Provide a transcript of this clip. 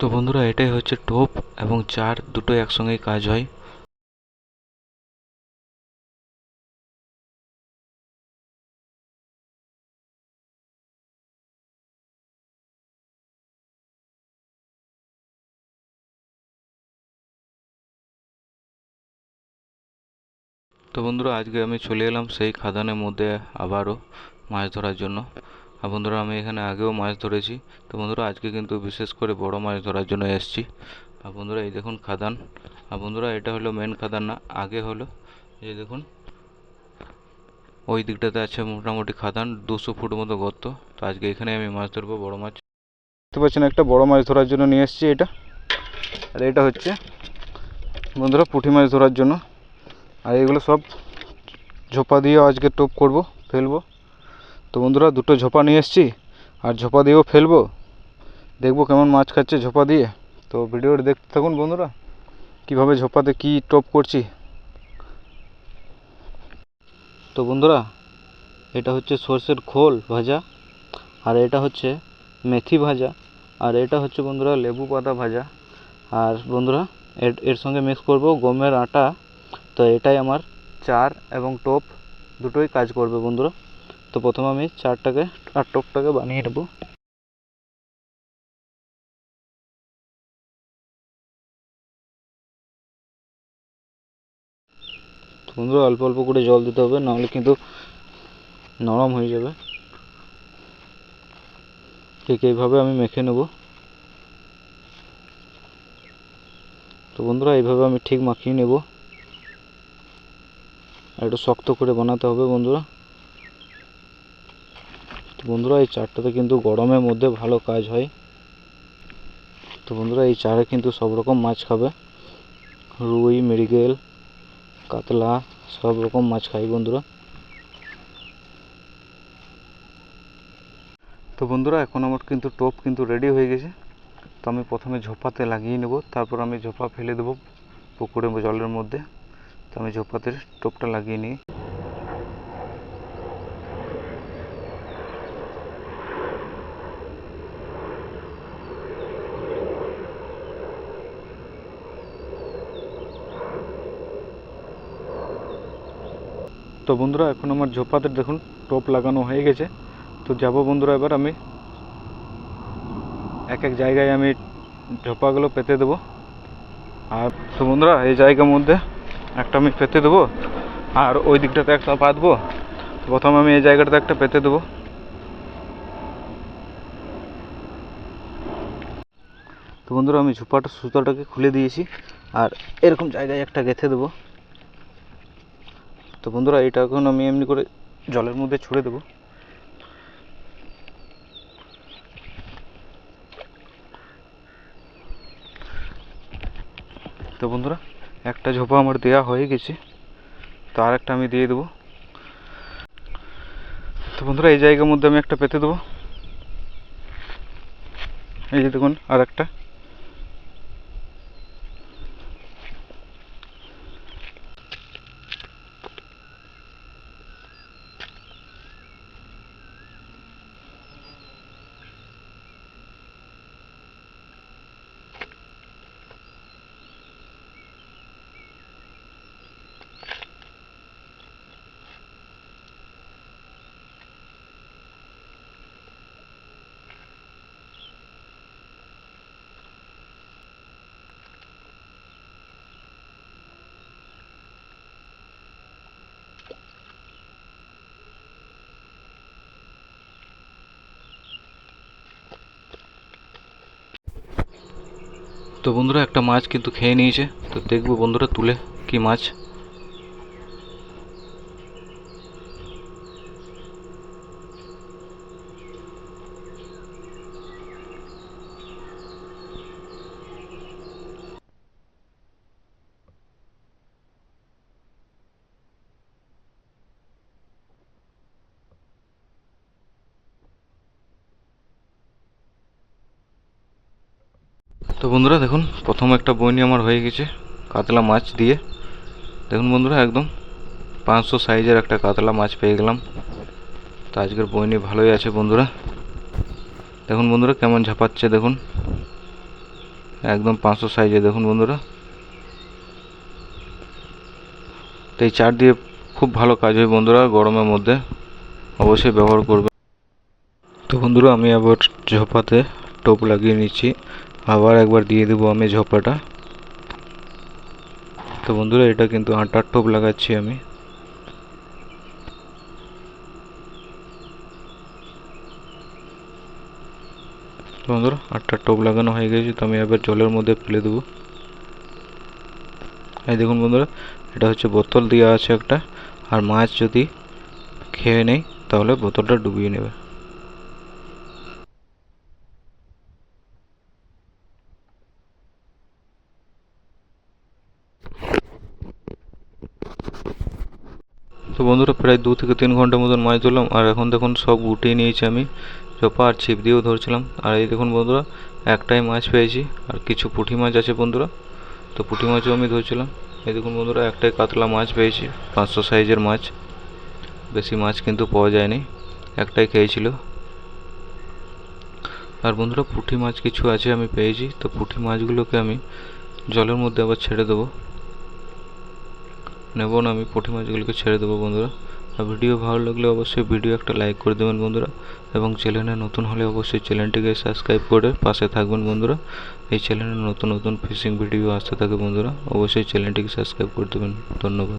তো বন্ধুরা, এটাই হচ্ছে টোপ এবং চার দুটো একসঙ্গেই কাজ হয়। তো বন্ধুরা, আজকে আমি চলে এলাম সেই খাদানের মধ্যে আবারও মাছ ধরার জন্য। আর বন্ধুরা, আমি এখানে আগেও মাছ ধরেছি। তো বন্ধুরা, আজকে কিন্তু বিশেষ করে বড় মাছ ধরার জন্য এসেছি। আর বন্ধুরা, এই দেখুন খাদান। আর বন্ধুরা, এটা হলো মেন খাদান না, আগে হলো। এই দেখুন, ওই দিকটাতে আছে মোটামুটি খাদান, দুশো ফুট মতো গর্ত। তো আজকে এখানে আমি মাছ ধরবো, বড় মাছ। দেখতে পাচ্ছেন, একটা বড় মাছ ধরার জন্য নিয়ে এসেছি এটা। আর এটা হচ্ছে, বন্ধুরা, পুঁটি মাছ ধরার জন্য। আর এগুলো সব ঝোপা দিয়ে আজকে টোপ করব, ফেলব। তো বন্ধুরা, দুটো ঝোপা নিয়ে এসেছি, আর ঝোপা দিয়েও ফেলব। দেখব কেমন মাছ খাচ্ছে ঝোপা দিয়ে। তো ভিডিওটা দেখতে থাকুন বন্ধুরা, কীভাবে ঝোপাতে কী টপ করছি। তো বন্ধুরা, এটা হচ্ছে সর্ষের খোল ভাজা, আর এটা হচ্ছে মেথি ভাজা, আর এটা হচ্ছে বন্ধুরা লেবু পাতা ভাজা। আর বন্ধুরা, এর এর সঙ্গে মিক্স করব গমের আটা। তো এটাই আমার চার এবং টোপ, দুটোই কাজ করবে বন্ধুরা। তো প্রথমে আমি চারটাকে, আর টোপটাকে বানিয়ে নেব। বন্ধুরা, অল্প অল্প করে জল দিতে হবে, নাহলে কিন্তু নরম হয়ে যাবে। ঠিক এইভাবে আমি মেখে নেব। তো বন্ধুরা, এইভাবে আমি ঠিক মাখিয়ে নেব। আর একটু শক্ত করে বানাতে হবে বন্ধুরা। তো বন্ধুরা, এই চারটাতে কিন্তু গরমের মধ্যে ভালো কাজ হয়। তো বন্ধুরা, এই চারে কিন্তু সব রকম মাছ খাবে। রুই, মৃগেল, কাতলা, সব রকম মাছ খাই বন্ধুরা। তো বন্ধুরা, এখন আমার কিন্তু টোপ কিন্তু রেডি হয়ে গেছে। তো আমি প্রথমে ঝোপাতে লাগিয়ে নেব, তারপর আমি ঝোপা ফেলে দেবো পুকুরে জলের মধ্যে। তো আমি ঝোপাতে টোপটা লাগিয়ে নিই। তো বন্ধুরা, এখন আমার ঝোপাতে দেখুন, টোপ লাগানো হয়ে গেছে। তো যাব বন্ধুরা, এবার আমি এক এক জায়গায় আমি ঝোপাগুলো পেতে দেবো। আর তো বন্ধুরা, এই জায়গার মধ্যে একটা আমি পেতে দেবো, আর ওই দিকটাতে একটা পাতবো প্রথমে আমি এই জায়গাটাতে একটা পেতে দেবো। তো বন্ধুরা, আমি ঝোপাটা, সুতোটাকে খুলে দিয়েছি, আর এরকম জায়গায় একটা গেঁথে দেবো। তো বন্ধুরা, এটা এখন আমি এমনি করে জলের মধ্যে ছুড়ে দেবো। তো বন্ধুরা, একটা ঝোপা আমার দেওয়া হয়ে গেছে, তো আর একটা আমি দিয়ে দেবো। তো বন্ধুরা, এই জায়গার মধ্যে আমি একটা পেতে দেবো। এই যে দেখুন আর একটা তো বন্ধুরা একটা মাছ কিন্তু খেয়ে নিয়েছে। তো দেখব বন্ধুরা তুলে কি মাছ। তো বন্ধুরা দেখুন, প্রথম একটা বইনি আমার হয়ে গেছে, কাতলা মাছ দিয়ে। দেখুন বন্ধুরা, একদম পাঁচশো সাইজের একটা কাতলা মাছ পেয়ে গেলাম। তো আজকের বইনি ভালোই আছে বন্ধুরা। দেখুন বন্ধুরা, কেমন ঝাপাচ্ছে দেখুন। একদম পাঁচশো সাইজে দেখুন বন্ধুরা। তো এই চার দিয়ে খুব ভালো কাজ হয় বন্ধুরা, গরমের মধ্যে। অবশ্যই ব্যবহার করবে তো বন্ধুরা, আমি আবার ঝোপাতে টোপ লাগিয়ে নিচ্ছি। আবার একবার দিয়ে দেবো আমি ঝোপাটা। তো বন্ধুরা, এটা কিন্তু আটার টোপ লাগাচ্ছি আমি। বন্ধুরা, আটটা টোপ লাগানো হয়ে গেছে, তো আমি এবার জলের মধ্যে ফেলে দেবো। এই দেখুন বন্ধুরা, এটা হচ্ছে বোতল দেওয়া আছে একটা, আর মাছ যদি খেয়ে নেয় তাহলে বোতলটা ডুবিয়ে নেবে। তো বন্ধুরা প্রায় দু থেকে তিন ঘণ্টার মতন মাছ ধরলাম, আর এখন দেখুন সব উঠিয়ে নিয়েছি আমি। চোপা আর ছিপ দিয়েও ধরছিলাম। আর এই দেখুন বন্ধুরা, একটাই মাছ পেয়েছি, আর কিছু পুঁটি মাছ আছে বন্ধুরা। তো পুঁটি মাছও আমি ধরছিলাম। এই দেখুন বন্ধুরা, একটাই কাতলা মাছ পেয়েছি, পাঁচশো সাইজের মাছ। বেশি মাছ কিন্তু পাওয়া যায়নি, একটাই খেয়েছিল। আর বন্ধুরা, পুঁটি মাছ কিছু আছে আমি পেয়েছি, তো পুঁটি মাছগুলোকে আমি জলের মধ্যে আবার ছেড়ে দেবো। নেব না, আমি পুঁটি মাছগুলোকে ছেড়ে দেবো বন্ধুরা। আর ভিডিও ভালো লাগলে অবশ্যই ভিডিও একটা লাইক করে দেবেন বন্ধুরা। এবং চ্যানেলে নতুন হলে অবশ্যই চ্যানেলটিকে সাবস্ক্রাইব করে পাশে থাকবেন বন্ধুরা। এই চ্যানেলে নতুন নতুন ফিশিং ভিডিও আসতে থাকে বন্ধুরা, অবশ্যই চ্যানেলটিকে সাবস্ক্রাইব করে দেবেন। ধন্যবাদ।